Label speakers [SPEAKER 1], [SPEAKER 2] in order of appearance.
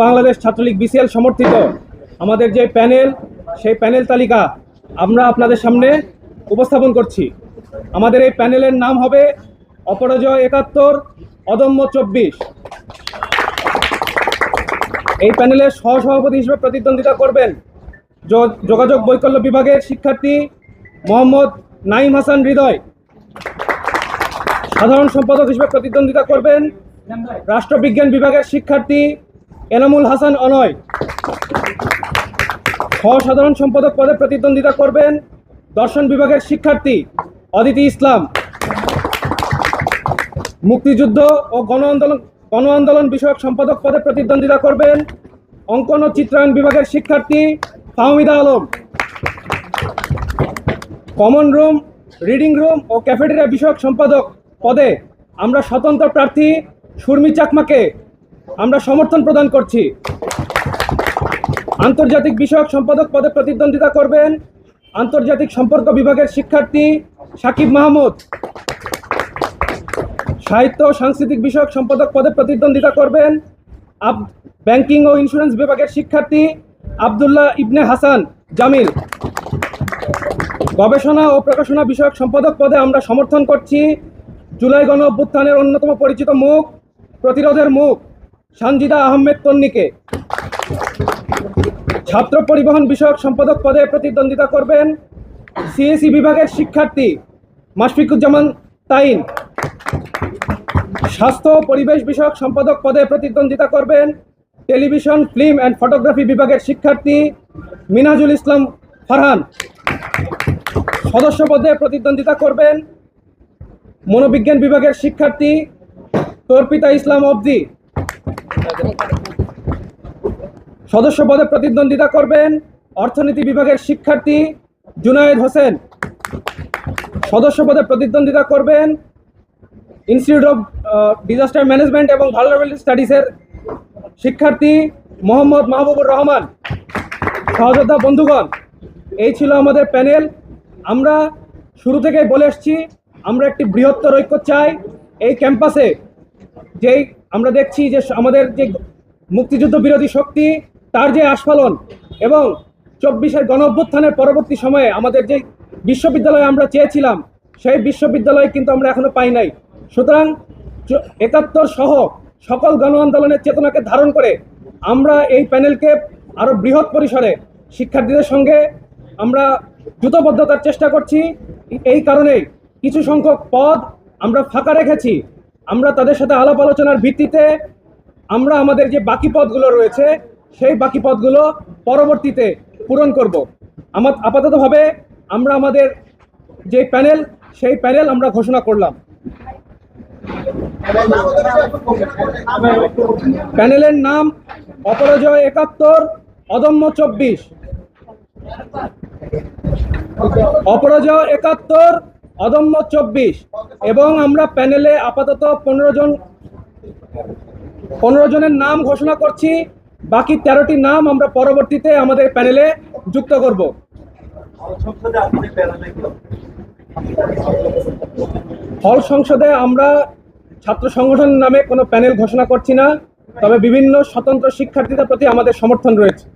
[SPEAKER 1] Bangladesh Chhatra League BCL সমর্থিত। আমাদের যে প্যানেল, সেই প্যানেল তালিকা আমরা আপনাদের সামনে উপস্থাপন করছি। আমাদের এই প্যানেলের নাম হবে অপরাজয় একাত্তর, অদম্য চব্বিশ। এই প্যানেলের সহসভাপতি হিসেবে প্রতিদ্বন্দ্বিতা করবেন যোগাযোগ বৈকল্য বিভাগের শিক্ষার্থী মোহাম্মদ নাইম হাসান হৃদয়। সাধারণ সম্পাদক হিসেবে প্রতিদ্বন্দ্বিতা করবেন রাষ্ট্রবিজ্ঞান বিভাগের শিক্ষার্থী এনামুল হাসান অনয়। সহসাধারণ সম্পাদক পদে প্রতিদ্বন্দ্বিতা করবেন দর্শন বিভাগের শিক্ষার্থী অদিতি ইসলাম। মুক্তিযুদ্ধ ও গণ আন্দোলন গণ আন্দোলন বিষয়ক সম্পাদক পদে প্রতিদ্বন্দ্বিতা করবেন অঙ্কন ও চিত্রায়ন বিভাগের শিক্ষার্থী Fahmida Alam. Common room, reading room ও ক্যাফেটেরিয়া বিষয়ক সম্পাদক পদে আমরা স্বতন্ত্র প্রার্থী সুরমি চাকমাকে আমরা সমর্থন প্রদান করছি। আন্তর্জাতিক বিষয়ক সম্পাদক পদে প্রতিদ্বন্দ্বিতা করবেন আন্তর্জাতিক সম্পর্ক বিভাগের শিক্ষার্থী সাকিব মাহমুদ। সাহিত্য সাংস্কৃতিক বিষয়ক সম্পাদক পদে প্রতিদ্বন্দ্বিতা করবেন আব ব্যাংকিং ও ইন্স্যুরেন্স বিভাগের শিক্ষার্থী আবদুল্লাহ ইবনে হাসান জামিল। গবেষণা ও প্রকাশনা বিষয়ক সম্পাদক পদে আমরা সমর্থন করছি। জুলাই গণ অভ্যুত্থানের অন্যতম পরিচিত মুখ, প্রতিরোধের মুখ। সানজিদা আহমেদ তন্নিকে ছাত্র পরিবহন বিষয়ক সম্পাদক পদে প্রতিদ্বন্দ্বিতা করবেন সিএসি বিভাগের শিক্ষার্থী মাশফিকুজ্জামান তাইন। স্বাস্থ্য পরিবেশ বিষয়ক সম্পাদক পদে প্রতিদ্বন্দ্বিতা করবেন টেলিভিশন, ফিল্ম অ্যান্ড ফটোগ্রাফি বিভাগের শিক্ষার্থী মিনাজুল ইসলাম ফারহান। সদস্য পদে প্রতিদ্বন্দ্বিতা করবেন মনোবিজ্ঞান বিভাগের শিক্ষার্থী তর্পিতা ইসলাম অবদি। সদস্য পদে প্রতিদ্বন্দ্বিতা করবেন অর্থনীতি বিভাগের শিক্ষার্থী জুনায়েদ হোসেন। সদস্য পদে প্রতিদ্বন্দ্বিতা করবেন ইনস্টিটিউট অফ ডিজাস্টার ম্যানেজমেন্ট এবং ভালনারেবিলিটি স্টাডিজের শিক্ষার্থী মোহাম্মদ মাহবুবুর রহমান। সহযোদ্ধা বন্ধুগণ, এই ছিল আমাদের প্যানেল। আমরা শুরু থেকেই বলে এসেছি, আমরা একটি বৃহত্তর ঐক্য চাই। এই ক্যাম্পাসে যেই আমরা দেখছি যে আমাদের যে মুক্তিযুদ্ধ বিরোধী শক্তি, তার যে আস্ফালন এবং চব্বিশের গণ অভ্যুত্থানের পরবর্তী সময়ে আমাদের যে বিশ্ববিদ্যালয় আমরা চেয়েছিলাম, সেই বিশ্ববিদ্যালয় কিন্তু আমরা এখনও পাই নাই। সুতরাং একাত্তর সহ সকল গণ আন্দোলনের চেতনাকে ধারণ করে আমরা এই প্যানেলকে আরও বৃহৎ পরিসরে শিক্ষার্থীদের সঙ্গে আমরা দ্রুতবদ্ধতার চেষ্টা করছি। এই কারণেই কিছু সংখ্যক পদ আমরা ফাঁকা রেখেছি। আমরা তাদের সাথে আলাপ আলোচনার ভিত্তিতে আমরা আমাদের যে বাকি পদগুলো রয়েছে, সেই বাকি পদগুলো পরবর্তীতে পূরণ করব। আমার আপাততভাবে আমরা আমাদের যে প্যানেল, সেই প্যানেল আমরা ঘোষণা করলাম। প্যানেলের নাম অপরাজয় একাত্তর, অদম্য চব্বিশ। অপরাজয় একাত্তর, অদম্য চব্বিশ। এবং আমরা প্যানেলে আপাতত পনেরো জন, পনেরো জনের নাম ঘোষণা করছি। বাকি তেরোটি নাম আমরা পরবর্তীতে আমাদের প্যানেলে যুক্ত করব। হল সংসদে আমরা ছাত্র সংগঠন নামে কোনো প্যানেল ঘোষণা করছি না, তবে বিভিন্ন স্বতন্ত্র শিক্ষার্থীদের প্রতি আমাদের সমর্থন রয়েছে।